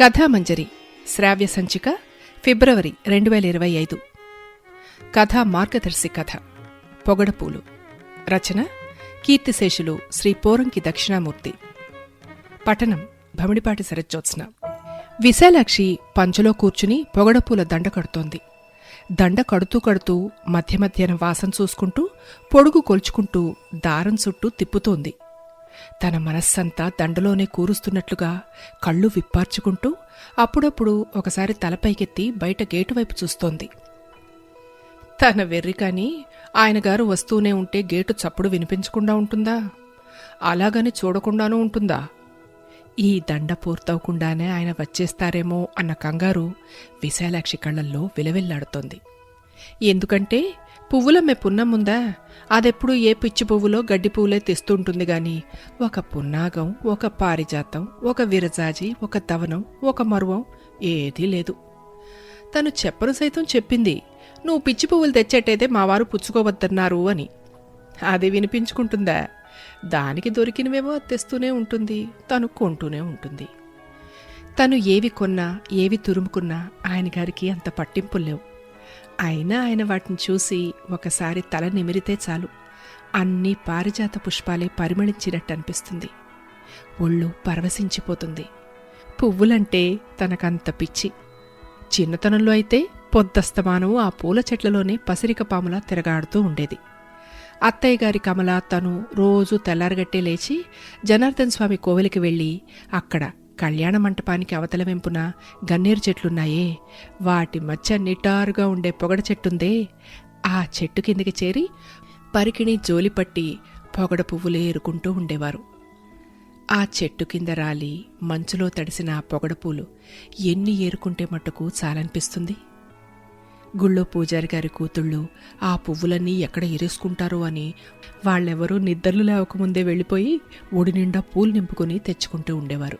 కథామంజరి శ్రావ్య సంచిక ఫిబ్రవరి రెండు వేల ఇరవై ఐదు. కథా మార్గదర్శి కథ పొగడపూలు. రచన కీర్తిశేషులు శ్రీ పోరంకి దక్షిణామూర్తి. పఠనం భమిడిపాటి శరజ్జోత్స్న విశాలాక్షి పంచలో కూర్చుని పొగడపూల దండ కడుతోంది. దండ కడుతూ కడుతూ మధ్య మధ్యన వాసన చూసుకుంటూ పొడుగు కొల్చుకుంటూ దారం చుట్టూ తిప్పుతోంది. తన మనస్సంతా దండలోనే కూరుస్తున్నట్లుగా కళ్ళు విప్పార్చుకుంటూ అప్పుడప్పుడు ఒకసారి తలపైకెత్తి బయట గేటు వైపు చూస్తోంది. తన వెర్రి కాని ఆయనగారు వస్తూనే ఉంటే గేటు చప్పుడు వినిపించకుండా ఉంటుందా? అలాగని చూడకుండానూ ఉంటుందా? ఈ దండ పూర్తవకుండానే ఆయన వచ్చేస్తారేమో అన్న కంగారు విశాలాక్షి కళ్ళల్లో విలవిల్లాడుతోంది. ఎందుకంటే పువ్వుల మెప్పున్నముందా అదెప్పుడు ఏ పిచ్చి పువ్వులో గడ్డి పువ్వులే తెస్తుంటుంది గాని? ఒక పున్నాగం ఒక పారిజాతం ఒక విరజాజి ఒక దవనం ఒక మరువం ఏదీ లేదు. తను చెప్పను సైతం చెప్పింది నువ్వు పిచ్చి పువ్వులు తెచ్చేటైతే మావారు పుచ్చుకోవద్దన్నారు అని. అది వినిపించుకుంటుందా? దానికి దొరికినవేమో అది తెస్తూనే ఉంటుంది తను కొంటూనే ఉంటుంది. తను ఏవి కొన్నా ఏవి తురుముకున్నా ఆయన గారికి అంత పట్టింపు లేవు. అయినా ఆయన వాటిని చూసి ఒకసారి తల నిమిరితే చాలు. అన్ని పారిజాత పుష్పాలే పరిమళించినట్టు అనిపిస్తుంది ఒళ్ళు పరవశించిపోతుంది. పువ్వులంటే తనకంత పిచ్చి. చిన్నతనంలో అయితే పొద్దస్తమానం ఆ పూల చెట్లలోనే పసిరిక పాములా తిరగాడుతూ ఉండేది. అత్తయ్య గారి కమల తను రోజు తెల్లారగట్టే లేచి జనార్దన్ స్వామి కోవెలికి వెళ్ళి అక్కడ కళ్యాణ మంటపానికి అవతల వెంపున గన్నేరు చెట్లున్నాయే. వాటి మధ్య నిటారుగా ఉండే పొగడ చెట్టుందే. ఆ చెట్టు కిందకి చేరి పరికిణి జోలిపట్టి పొగడ పువ్వులు ఏరుకుంటూ ఉండేవారు. ఆ చెట్టు కింద రాలి మంచులో తడిసిన ఆ పొగడ పూలు ఎన్ని ఏరుకుంటే మట్టుకు చాలనిపిస్తుంది? గుళ్ళో పూజారి గారి కూతుళ్ళు ఆ పువ్వులన్నీ ఎక్కడ ఎరేసుకుంటారో అని వాళ్ళెవరూ నిద్రలు లేవకముందే వెళ్ళిపోయి ఒడి నిండా పూలు నింపుకొని తెచ్చుకుంటూ ఉండేవారు.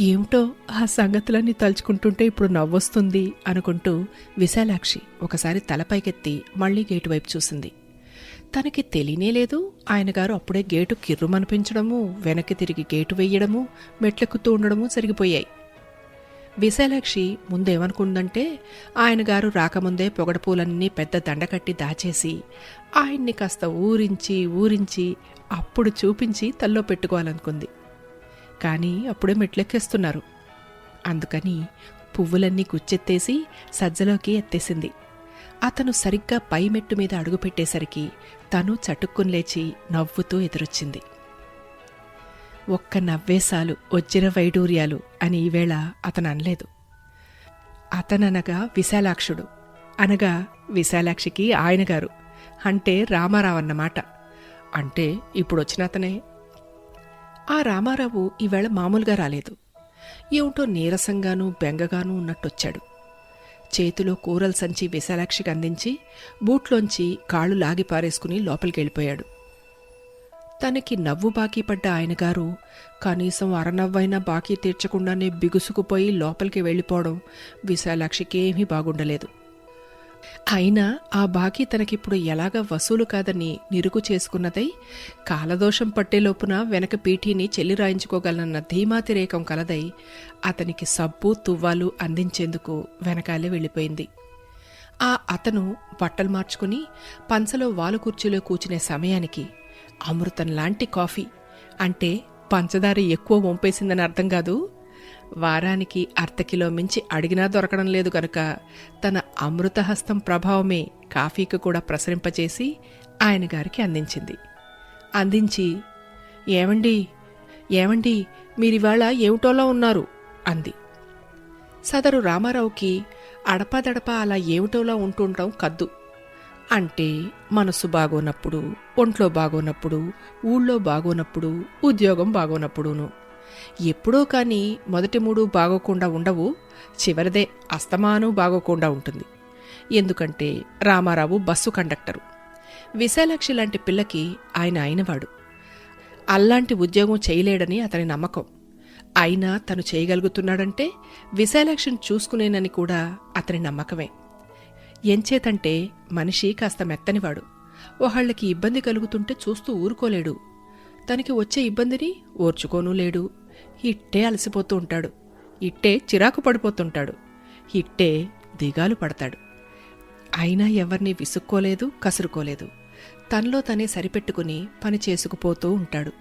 ఏమిటో ఆ సంగతులన్నీ తలుచుకుంటుంటే ఇప్పుడు నవ్వొస్తుంది అనుకుంటూ విశాలాక్షి ఒకసారి తలపైకెత్తి మళ్ళీ గేటు వైపు చూసింది. తనకి తెలియనే లేదు. ఆయన గారు అప్పుడే గేటు కిర్రుమనిపించడము వెనక్కి తిరిగి గేటు వెయ్యడము మెట్లెక్కుతూ ఉండడము జరిగిపోయాయి. విశాలాక్షి ముందేమనుకుందంటే ఆయన గారు రాకముందే పొగడపూలన్నీ పెద్ద దండకట్టి దాచేసి ఆయన్ని కాస్త ఊరించి ఊరించి అప్పుడు చూపించి తల్లో పెట్టుకోవాలనుకుంది. కానీ అప్పుడే మెట్లెక్కేస్తున్నారు. అందుకని పువ్వులన్నీ గుచ్చెత్తేసి సజ్జలోకి ఎత్తేసింది. అతను సరిగ్గా పై మెట్టు మీద అడుగుపెట్టేసరికి తను చటుక్కుని లేచి నవ్వుతూ ఎదురొచ్చింది. ఒక్క నవ్వేశాలు వచ్చిన వైడూర్యాలు అని ఈవేళ అతను అనలేదు. అతననగా విశాలాక్షుడు. అనగా విశాలాక్షికి ఆయనగారు అంటే రామారావు అన్నమాట. అంటే ఇప్పుడు వచ్చిన అతనే ఆ రామారావు ఈవేళ మామూలుగా రాలేదు. ఏమిటో నీరసంగానూ బెంగగానూ ఉన్నట్టొచ్చాడు. చేతిలో కూరల సంచి విశాలాక్షికి అందించి బూట్లోంచి కాళ్ళు లాగి పారేసుకుని లోపలికి వెళ్ళిపోయాడు తనకి నవ్వు బాకీ పడ్డ ఆయనగారు కనీసం అరనవ్వైనా బాకీ తీర్చకుండానే బిగుసుకుపోయి లోపలికి వెళ్ళిపోవడం విశాలాక్షికి ఏమీ బాగుండలేదు. అయినా ఆ బాకీ తనకిప్పుడు ఎలాగ వసూలు కాదని నిరుగు చేసుకున్నదై కాలదోషం పట్టేలోపున వెనక పీఠీని చెల్లి రాయించుకోగలనన్న ధీమాతిరేకం కలదై అతనికి సబ్బు తువ్వాలు అందించేందుకు వెనకాలే వెళ్ళిపోయింది. ఆ అతను బట్టలు మార్చుకుని పంచలో వాలు కుర్చీలో కూర్చునే సమయానికి అమృతం లాంటి కాఫీ అంటే పంచదార ఎక్కువ వంపేసిందని అర్థం కాదు వారానికి అర్ధకిలో మించి అడిగినా దొరకడం లేదు గనుక తన అమృతహస్తం ప్రభావమే కాఫీకి కూడా ప్రసరింపచేసి ఆయన గారికి అందించింది. అందించి ఏమండి ఏమండి మీరివాళ ఏమిటోలా ఉన్నారు? అంది. సదరు రామారావుకి అడపాదడపా అలా ఏమిటోలా ఉంటుండటం కద్దు. అంటే మనసు బాగోనప్పుడు ఒంట్లో బాగోనప్పుడు ఊళ్ళో బాగోనప్పుడు ఉద్యోగం బాగోనప్పుడును. ఎప్పుడో కానీ మొదటి మూడు బాగోకుండా ఉండవు చివరిదే అస్తమానం బాగోకుండా ఉంటుంది. ఎందుకంటే రామారావు బస్సు కండక్టరు. విశాలాక్షి లాంటి పిల్లకి ఆయన అయినవాడు. అల్లాంటి ఉద్యోగం చేయలేడని అతని నమ్మకం. అయినా తను చేయగలుగుతున్నాడంటే విశాలాక్షిని చూసుకునేనని కూడా అతని నమ్మకమే. ఎంచేతంటే మనిషి కాస్త మెత్తనివాడు. ఒకళ్ళకి ఇబ్బంది కలుగుతుంటే చూస్తూ ఊరుకోలేడు. తనకి వచ్చే ఇబ్బందిని ఓర్చుకోనూ లేడు. ఇట్టే అలసిపోతూ ఉంటాడు. ఇట్టే చిరాకు పడిపోతుంటాడు. ఇట్టే దిగాలు పడతాడు. అయినా ఎవరిని విసుక్కోలేదు కసురుకోలేదు. తనలో తనే సరిపెట్టుకుని పని చేసుకుపోతూ ఉంటాడు.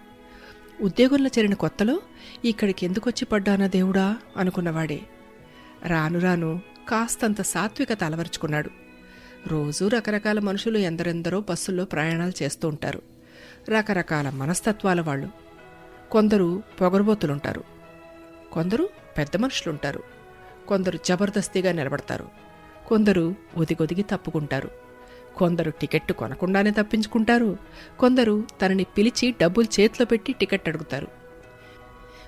ఉద్యోగంలో చేరిన కొత్తలో ఇక్కడికి ఎందుకొచ్చి పడ్డానా దేవుడా? అనుకున్నవాడే. రాను రాను కాస్తంత సాత్వికత అలవరుచుకున్నాడు రోజూ రకరకాల మనుషులు ఎందరెందరో బస్సుల్లో ప్రయాణాలు చేస్తూ ఉంటారు. రకరకాల మనస్తత్వాల వాళ్ళు. కొందరు పొగరుబోతులుంటారు. కొందరు పెద్ద మనుషులుంటారు. కొందరు జబర్దస్తిగా నిలబడతారు. కొందరు ఒదిగొదిగి తప్పుకుంటారు. కొందరు టికెట్ కొనకుండానే తప్పించుకుంటారు. కొందరు తనని పిలిచి డబ్బులు చేతిలో పెట్టి టికెట్ అడుగుతారు.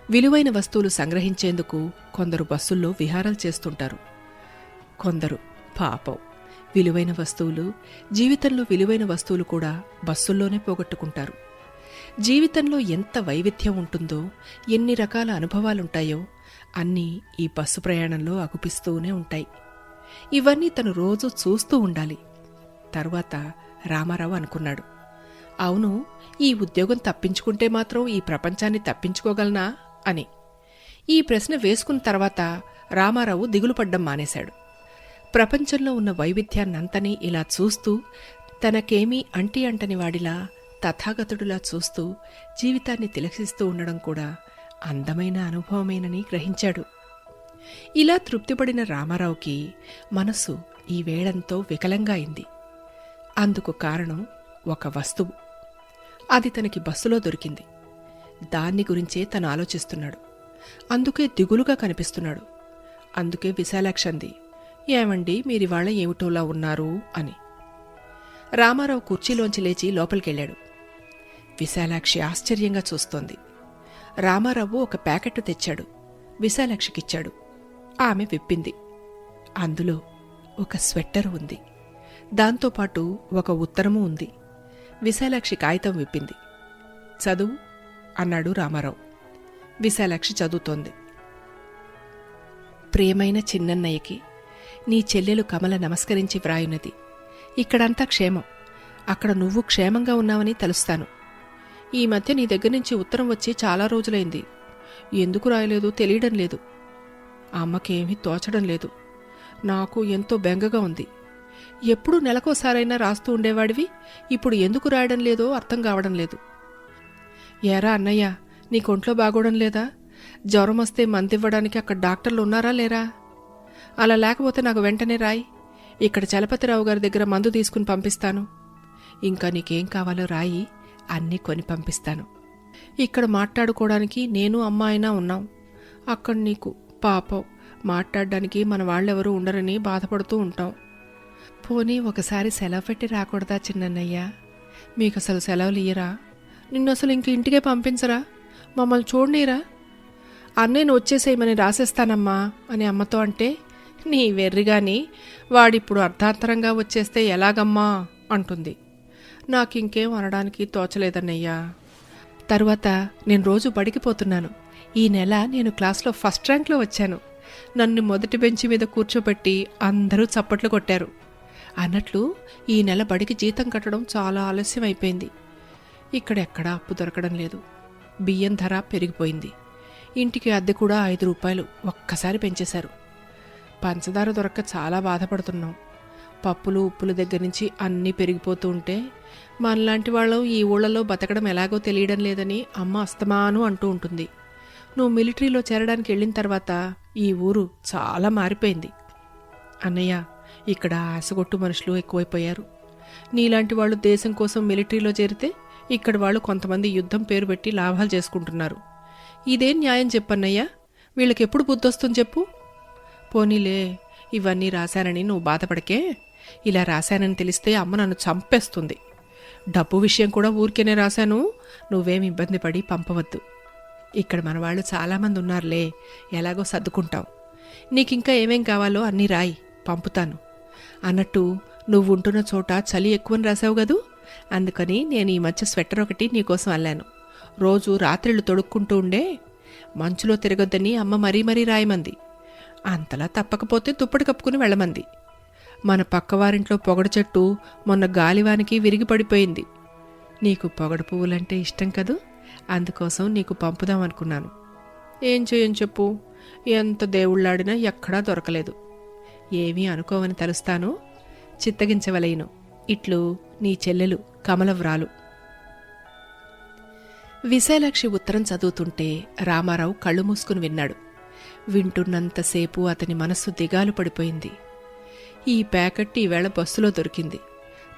విలువైన వస్తువులు సంగ్రహించేందుకు కొందరు బస్సుల్లో విహారాలు చేస్తుంటారు. కొందరు పాపం. విలువైన వస్తువులు జీవితంలో విలువైన వస్తువులు కూడా బస్సుల్లోనే పోగొట్టుకుంటారు. జీవితంలో ఎంత వైవిధ్యం ఉంటుందో ఎన్ని రకాల అనుభవాలుంటాయో అన్నీ ఈ బస్సు ప్రయాణంలో అగుపిస్తూనే ఉంటాయి. ఇవన్నీ తను రోజు చూస్తూ ఉండాలి. తరువాత రామారావు అనుకున్నాడు. అవును ఈ ఉద్యోగం తప్పించుకుంటే మాత్రం ఈ ప్రపంచాన్ని తప్పించుకోగలనా? అని. ఈ ప్రశ్న వేసుకున్న తర్వాత రామారావు దిగులు పడ్డం మానేశాడు. ప్రపంచంలో ఉన్న వైవిధ్యాన్నంతని ఇలా చూస్తూ తనకేమీ అంటి అంటని వాడిలా తథాగతుడులా చూస్తూ జీవితాన్ని తిలక్షిస్తూ ఉండడం కూడా అందమైన అనుభవమేనని గ్రహించాడు. ఇలా తృప్తిపడిన రామారావుకి మనసు ఈ వేళంతో వికలంగా అయింది. అందుకు కారణం ఒక వస్తువు. అది తనకి బస్సులో దొరికింది. దాన్ని గురించే తను ఆలోచిస్తున్నాడు. అందుకే దిగులుగా కనిపిస్తున్నాడు. అందుకే విశాలాక్షంది ఏమండి మీరివాళ ఏమిటోలా ఉన్నారు? అని. రామారావు కుర్చీలోంచి లేచి లోపలికెళ్ళాడు. విశాలాక్షి ఆశ్చర్యంగా చూస్తోంది. రామారావు ఒక ప్యాకెట్ తెచ్చాడు. విశాలాక్షికిచ్చాడు. ఆమె విప్పింది. అందులో ఒక స్వెట్టర్ ఉంది. దాంతోపాటు ఒక ఉత్తరము ఉంది. విశాలాక్షి కాగితం విప్పింది. చదువు అన్నాడు రామారావు. విశాలాక్షి చదువుతోంది. ప్రియమైన చిన్నన్నయ్యకి నీ చెల్లెలు కమల నమస్కరించి వ్రాయున్నది ఇక్కడంతా క్షేమం. అక్కడ నువ్వు క్షేమంగా ఉన్నావని తలుస్తాను. ఈ మధ్య నీ దగ్గర నుంచి ఉత్తరం వచ్చి చాలా రోజులైంది. ఎందుకు రాయలేదో తెలియడం లేదు. అమ్మకేమీ తోచడం లేదు. నాకు ఎంతో బెంగగా ఉంది. ఎప్పుడు నెలకోసారైనా రాస్తూ ఉండేవాడివి. ఇప్పుడు ఎందుకు రాయడం లేదో అర్థం కావడం లేదు. ఏరా అన్నయ్య నీకొంట్లో బాగోవడం లేదా? జ్వరం వస్తే మందివ్వడానికి అక్కడ డాక్టర్లు ఉన్నారా లేరా? అలా లేకపోతే నాకు వెంటనే రాయి. ఇక్కడ చలపతిరావు గారి దగ్గర మందు తీసుకుని పంపిస్తాను. ఇంకా నీకేం కావాలో రాయి. అన్నీ కొని పంపిస్తాను. ఇక్కడ మాట్లాడుకోవడానికి నేను అమ్మ అయినా ఉన్నాం. అక్కడ నీకు పాపం. మాట్లాడడానికి మన వాళ్ళెవరూ ఉండరని బాధపడుతూ ఉంటాం. పోనీ ఒకసారి సెలవు పెట్టి రాకూడదా చిన్నయ్యా మీకు అసలు సెలవులు ఇయ్యరా? నిన్ను అసలు ఇంక ఇంటికే పంపించరా? మమ్మల్ని చూడనీరా? అన్నయ్యను వచ్చేసేయమని రాసేస్తానమ్మా అని అమ్మతో అంటే నీ వెర్రిగాని వాడిప్పుడు అర్ధాంతరంగా వచ్చేస్తే ఎలాగమ్మా? అంటుంది. నాకింకేం అనడానికి తోచలేదన్నయ్యా. తరువాత నేను రోజు బడికి పోతున్నాను ఈ నెల నేను క్లాస్లో ఫస్ట్ ర్యాంక్లో వచ్చాను. నన్ను మొదటి బెంచి మీద కూర్చోబెట్టి అందరూ చప్పట్లు కొట్టారు. అన్నట్లు ఈ నెల బడికి జీతం కట్టడం చాలా ఆలస్యం అయిపోయింది ఇక్కడెక్కడా అప్పు దొరకడం లేదు. బియ్యం ధర పెరిగిపోయింది. ఇంటికి అద్దె కూడా ఐదు రూపాయలు ఒక్కసారి పెంచేశారు. పంచదార దొరక్క చాలా బాధపడుతున్నాం. పప్పులు ఉప్పుల దగ్గర నుంచి అన్నీ పెరిగిపోతూ ఉంటే మనలాంటి వాళ్ళం ఈ ఊళ్ళలో బతకడం ఎలాగో తెలియడం లేదని అమ్మ అస్తమాను అంటూ ఉంటుంది. నువ్వు మిలిటరీలో చేరడానికి వెళ్ళిన తర్వాత ఈ ఊరు చాలా మారిపోయింది. అన్నయ్య ఇక్కడ ఆశగొట్టు మనుషులు ఎక్కువైపోయారు. నీలాంటి వాళ్ళు దేశం కోసం మిలిటరీలో చేరితే ఇక్కడ వాళ్ళు కొంతమంది యుద్ధం పేరు పెట్టి లాభాలు చేసుకుంటున్నారు. ఇదేం న్యాయం చెప్పన్నయ్యా. వీళ్ళకెప్పుడు బుద్ధొస్తుంది చెప్పు. పోనీలే ఇవన్నీ రాశానని నువ్వు బాధపడకే. ఇలా రాశానని తెలిస్తే అమ్మ నన్ను చంపేస్తుంది. డబ్బు విషయం కూడా ఊరికేనే రాశాను. నువ్వేం ఇబ్బంది పడి పంపవద్దు. ఇక్కడ మన వాళ్ళు చాలామంది ఉన్నారులే ఎలాగో సర్దుకుంటాం. నీకింకా ఏమేం కావాలో అన్నీ రాయి పంపుతాను. అన్నట్టు నువ్వు ఉంటున్న చోట చలి ఎక్కువని రాసావు కదూ? అందుకని నేను ఈ మధ్య స్వెటర్ ఒకటి నీకోసం అల్లాను. రోజు రాత్రిళ్ళు తొడుక్కుంటూ ఉండే మంచులో తిరగొద్దని అమ్మ మరీ మరీ రాయమంది. అంతలా తప్పకపోతే దుప్పటి కప్పుకుని వెళ్ళమంది. మన పక్కవారింట్లో పొగడు చెట్టు మొన్న గాలివానికి విరిగి పడిపోయింది నీకు పొగడు పువ్వులంటే ఇష్టం కదూ? అందుకోసం నీకు పంపుదామనుకున్నాను ఏం చేయని చెప్పు. ఎంత దేవుళ్ళాడినా ఎక్కడా దొరకలేదు. ఏమీ అనుకోవని తలుస్తాను. చిత్తగించవలయను ఇట్లు నీ చెల్లెలు కమలవ్రాలు. విశాలాక్షి ఉత్తరం చదువుతుంటే రామారావు కళ్ళు మూసుకుని విన్నాడు. వింటున్నంతసేపు అతని మనస్సు దిగాలు పడిపోయింది. ఈ ప్యాకెట్ ఈవేళ బస్సులో దొరికింది.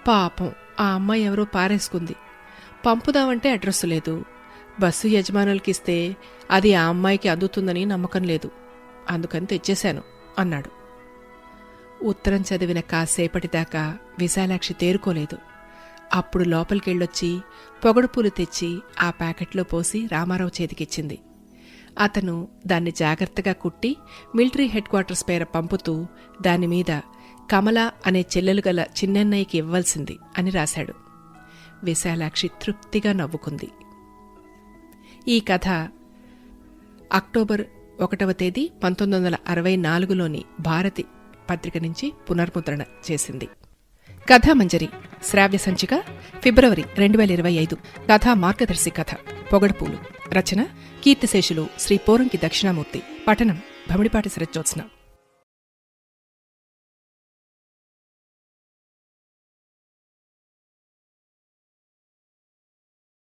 పాపం ఆ అమ్మాయి ఎవరో పారేసుకుంది. పంపుదామంటే అడ్రస్ లేదు. బస్సు యజమానులకిస్తే అది ఆ అమ్మాయికి అందుతుందని నమ్మకం లేదు. అందుకని తెచ్చేశాను అన్నాడు. ఉత్తరం చదివిన కాసేపటిదాకా విశాలాక్షి తేరుకోలేదు. అప్పుడు లోపలికెళ్ళొచ్చి పొగడుపూలు తెచ్చి ఆ ప్యాకెట్లో పోసి రామారావు చేతికిచ్చింది. అతను దాన్ని జాగ్రత్తగా కుట్టి మిలిటరీ హెడ్ క్వార్టర్స్ పేర పంపుతూ దానిమీద కమల అనే చెల్లెలు గల చిన్నన్నయ్యకి ఇవ్వాల్సింది అని రాశాడు. విశాలాక్షి తృప్తిగా నవ్వుకుంది. ఈ కథ అక్టోబర్ ఒకటవ తేదీ పంతొమ్మిది వందల అరవై నాలుగులోని భారతి పత్రిక నుంచి పునర్ముద్రణ చేసింది. కథామంజరి శ్రావ్య సంచిక ఫిబ్రవరి రెండు వేల ఇరవై ఐదు. కథా మార్గదర్శి కథ పొగడపూలు. రచన కీర్తిశేషులు శ్రీ పోరంకి దక్షిణామూర్తి. పఠనం భమిడిపాటి శరజ్జోత్స్న